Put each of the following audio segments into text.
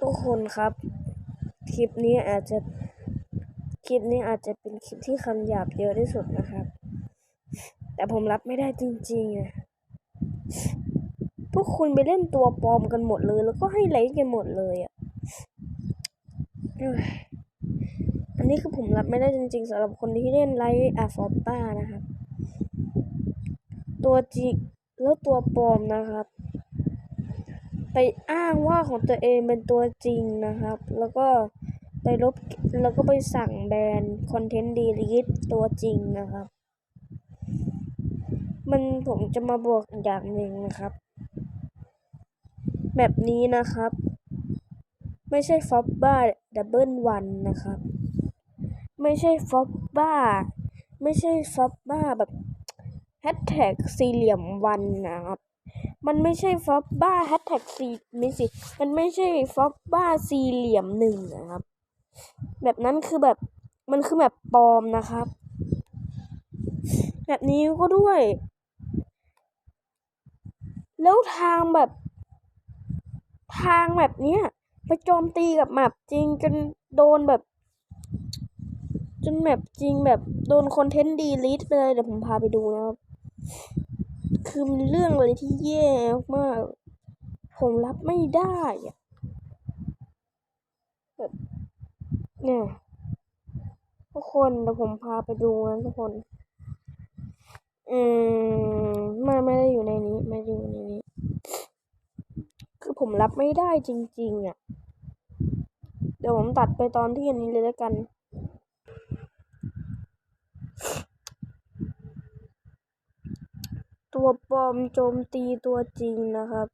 ทุกคนครับ คลิปนี้อาจจะ คลิปนี้อาจจะเป็นคลิปที่คำหยาบเยอะที่สุดนะครับ แต่ผมรับไม่ได้จริงๆอะพวกคุณไปเล่นตัวปลอมกันหมดเลย แล้วก็ให้ไลค์กันหมดเลยอะอันนี้คือผมรับไม่ได้จริงๆสำหรับคนที่เล่นไลค์อาฟอต้านะครับ ตัวจริง แล้วตัวปลอมนะครับ ไปอ้างว่าของตัวเองเป็นตัวจริงนะครับ แล้วก็ไปลบแล้วก็ไปสั่งแบนคอนเทนต์ดีลีทตัวจริงนะครับ มันผมจะมาบอกอีกอย่างหนึ่งนะครับ แบบนี้นะครับ ไม่ใช่ฟอบบ้าดับเบิลวันนะครับ ไม่ใช่ฟอบบ้า ไม่ใช่ฟอบบ้าแบบ แฮชแท็กสี่เหลี่ยมวันนะครับ มันไม่ใช่ฟอบบ้าแฮชแท็กสี่ไม่สิ มันไม่ใช่ฟอบบ้าสี่เหลี่ยมหนึ่งนะครับ แบบนั้นคือแบบมันคือแบบปลอมนะครับ แบบนี้ก็ด้วย แล้วทางแบบ ทางแบบเนี้ยไปโจมตีกับแมปจริงจนโดนแบบ จนแมปจริงแบบโดนคอนเทนต์ดีลิทไปเลยเดี๋ยวผมพาไปดูนะครับ คือมันเรื่องอะไรที่แย่มาก ผมรับไม่ได้อะแบบเนี่ยทุกคนเดี๋ยวผมพาไปดูนะทุกคนอืมไม่ไม่ได้อยู่ในนี้ไม่ได้อยู่ในนี้ คือผมรับไม่ได้จริง ๆ อะ เดี๋ยวผมตัดไปตอนที่อันนี้เลยแล้วกัน ตัวปลอมโจมตีตัวจริงนะครับ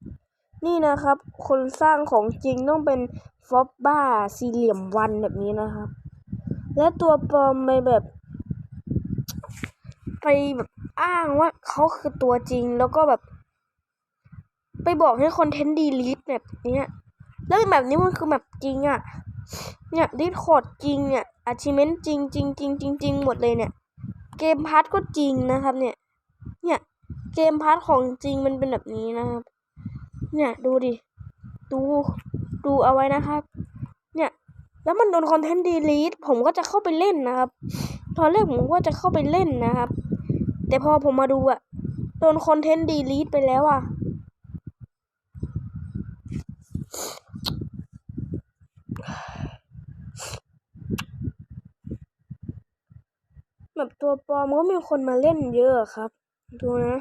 นี่นะครับ คนสร้างของจริงต้องเป็นฟอบบ้าสี่เหลี่ยมวันแบบนี้นะครับ และตัวปลอมไปแบบ ไปแบบอ้างว่าเขาคือตัวจริงแล้วก็แบบ ไปบอกให้คอนเทนต์ดีลิทแบบเนี้ยแล้วแบบนี้มันคือแบบจริงอะ่ะ เนี่ยดิสคอร์ดจริงเนี่ยอาชิเมนจริงจริงจริงจริงจริงหมดเลยเนี่ย เกมพาร์ทก็จริงนะครับเนี่ย เกมพาร์ทของจริงมันเป็นแบบนี้นะครับ เนี่ยดูดิ ดูดูเอาไว้นะครับ เนี่ยแล้วมันโดนคอนเทนต์ดีลีทผมก็จะเข้าไปเล่นนะครับ ตอนแรกผมก็จะเข้าไปเล่นนะครับ แต่พอผมมาดูอะโดนคอนเทนต์ดีลีทไปแล้วอะแบบตัวปลอมก็มีคนมาเล่นเยอะครับ ดูนะ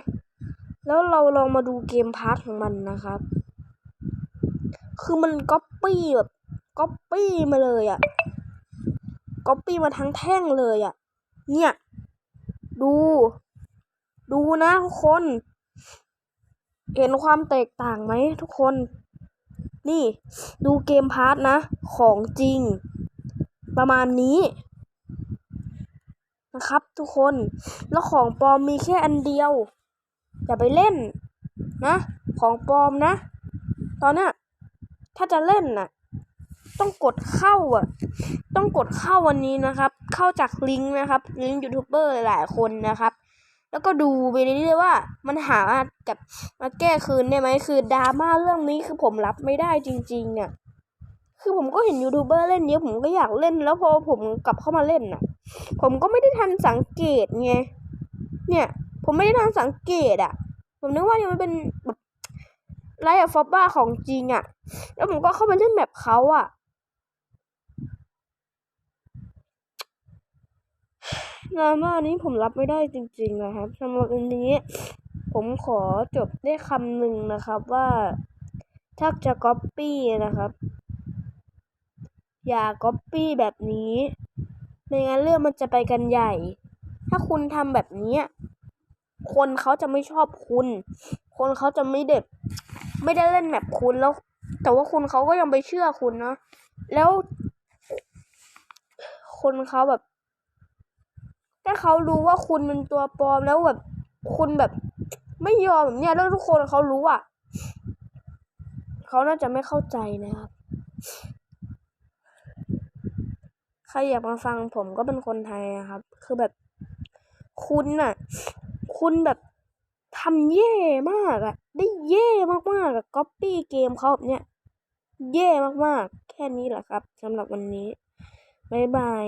แล้วเราลองมาดูเกมพาร์ทของมันนะครับ คือมันก๊อปปี้แบบก๊อปปี้มาเลยอะก๊อปปี้มาทั้งแท่งเลยอะเนี่ย ดู ดูนะทุกคน เห็นความแตกต่างไหมทุกคน นี่ดูเกมพาร์ทนะ ของจริง ประมาณนี้นะครับทุกคน แล้วของปลอมมีแค่อันเดียว อย่าไปเล่นนะ ของปลอมนะ ตอนนี้ถ้าจะเล่นน่ะ ต้องกดเข้าอะ ต้องกดเข้าวันนี้นะครับ เข้าจากลิงก์นะครับ ลิงก์ยูทูบเบอร์หลายคนนะครับ แล้วก็ดูไปเรื่อยๆว่า มันหากับมาแก้คืนได้ไหมคือดราม่าเรื่องนี้คือผมรับไม่ได้จริงๆอะคือผมก็เห็นยูทูบเบอร์เล่นเยอะผมก็อยากเล่นแล้วพอผมกลับเข้ามาเล่นน่ะ ผมก็ไม่ได้ทันสังเกตไงเนี่ย ผมไม่ได้ทันสังเกตอะผมนึกว่านี่มันเป็นแบบไลท์ฟอบบ้าของจริงอะแล้วผมก็เข้าไปเล่นแบบเขาอะดราม่านี้ผมรับไม่ได้จริงๆนะครับสำหรับวันนี้ ผมขอจบด้วยคำหนึ่งนะครับว่าถ้าจะก๊อปปี้นะครับ อย่าก๊อปปี้แบบนี้ ไม่งั้นเรื่องมันจะไปกันใหญ่ ถ้าคุณทำแบบนี้ คนเขาจะไม่ชอบคุณ คนเขาจะไม่เด็ดไม่ได้เล่นแบบคุณแล้ว แต่ว่าคุณเขาก็ยังไปเชื่อคุณนะ แล้ว คนเขาแบบถ้าเขารู้ว่าคุณเป็นตัวปลอมแล้วแบบ คุณแบบ ไม่ยอมเนี้ยแล้วทุกคนเขารู้อะเขาน่าจะไม่เข้าใจนะครับใครอยากมาฟังผมก็เป็นคนไทยนะครับ คือแบบ คุณน่ะ คุณแบบทำแย่มากอะได้แย่มากๆอะก๊อปปี้เกมเขาแบบเนี้ยแย่มากๆ แค่นี้แหละครับสำหรับวันนี้ บ๊ายบาย